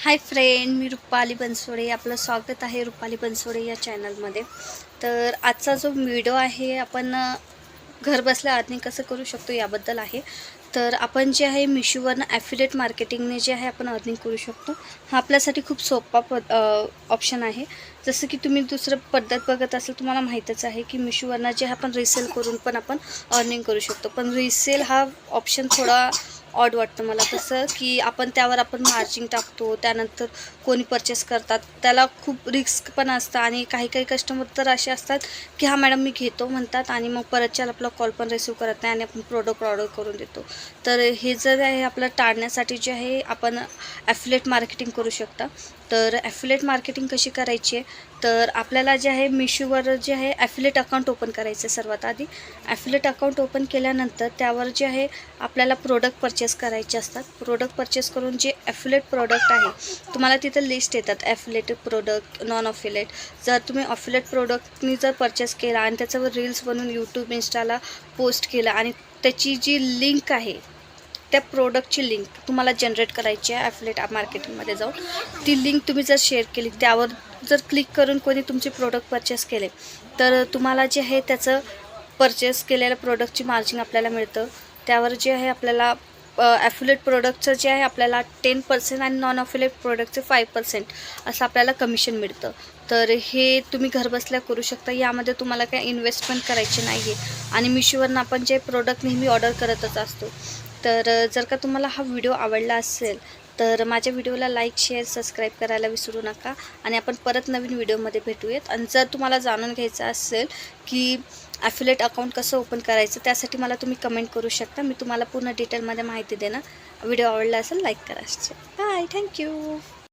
हाय friend मी रुपाली बनसोडे. आपलं स्वागत आहे रुपाली बनसोडे या चॅनलमध्ये तर आजचा जो व्हिडिओ आहे आपण घर बसल्या अर्निंग कसं करू शकतो याबद्दल आहे. तर आपण जे आहे मिशोवरनं ॲफिलेट मार्केटिंगने जे आहे आपण अर्निंग करू शकतो. हा आपल्यासाठी खूप सोपा पद ऑप्शन आहे. जसं की तुम्ही दुसरं पद्धत बघत असाल तुम्हाला माहीतच आहे की मिशोवरनं जे आहे आपण रिसेल करून पण आपण अर्निंग करू शकतो. पण रिसेल हा ऑप्शन थोडा ऑड वाटतं मला तसं की आपण त्यावर आपण मार्जिन टाकतो त्यानंतर कोणी परचेस करतात. त्याला खूप रिस्क पण असतं आणि काही काही कस्टमर तर असे असतात की हा मॅडम मी घेतो म्हणतात आणि मग परतच्या आपला कॉल पण रिसीव करत नाही आणि आपण प्रोडक्ट ऑर्डर करून देतो. तर हे जर आहे आपलं टाळण्यासाठी जे आहे आपण ॲफिलेट मार्केटिंग करू शकता. तर ॲफिलेट मार्केटिंग कशी करायची आहे? तर आपल्याला जे आहे मिशोवर जे आहे ॲफिलेट अकाउंट ओपन करायचं आहे सर्वात आधी. ॲफिलेट अकाउंट ओपन केल्यानंतर त्यावर जे आहे आपल्याला प्रोडक्ट परचेस करायचे असतात. प्रोडक्ट परचेस करून जे ॲफिलेट प्रोडक्ट आहे तुम्हाला तिथं लिस्ट येतात. ॲफिलेटेड प्रोडक्ट नॉन ऑफिलेट जर तुम्ही ऑफिलेट प्रोडक्टनी जर परचेस केला आणि त्याच्यावर रील्स बनवून यूट्यूब इन्स्टाला पोस्ट केला आणि त्याची जी लिंक आहे त्या प्रोडक्टची लिंक तुम्हाला जनरेट करायची आहे ॲफिलेट मार्केटिंगमध्ये जाऊन. ती लिंक तुम्ही जर शेअर केली त्यावर जर क्लिक करून कोणी तुमचे प्रोडक्ट परचेस केले तर तुम्हाला जे आहे त्याचं परचेस केलेल्या प्रोडक्टची मार्जिन आपल्याला मिळतं. त्यावर जे आहे आपल्याला ॲफिलेट प्रोडक्टचं जे आहे आपल्याला टेन पर्सेंट आणि नॉन ॲफ्युलेट प्रोडक्टचे फाईव्ह पर्सेंट असं आपल्याला कमिशन मिळतं. तर हे तुम्ही घरबसल्या करू शकता. यामध्ये तुम्हाला काही इन्व्हेस्टमेंट करायची नाही आहे आणि मिशोवरनं आपण जे प्रोडक्ट नेहमी ऑर्डर करतच असतो. तर जर का तुम्हाला हा व्हिडिओ आवडला असेल तर माझ्या व्हिडिओला लाईक शेअर सबस्क्राईब करायला विसरू नका. आणि आपण परत नवीन व्हिडिओमध्ये भेटूयात. आणि जर तुम्हाला जाणून घ्यायचं असेल की ॲफिलेट अकाउंट कसं ओपन करायचं त्यासाठी मला तुम्ही कमेंट करू शकता. मी तुम्हाला पूर्ण डिटेलमध्ये माहिती देणार. व्हिडिओ आवडला असेल लाईक करा. Bye thank you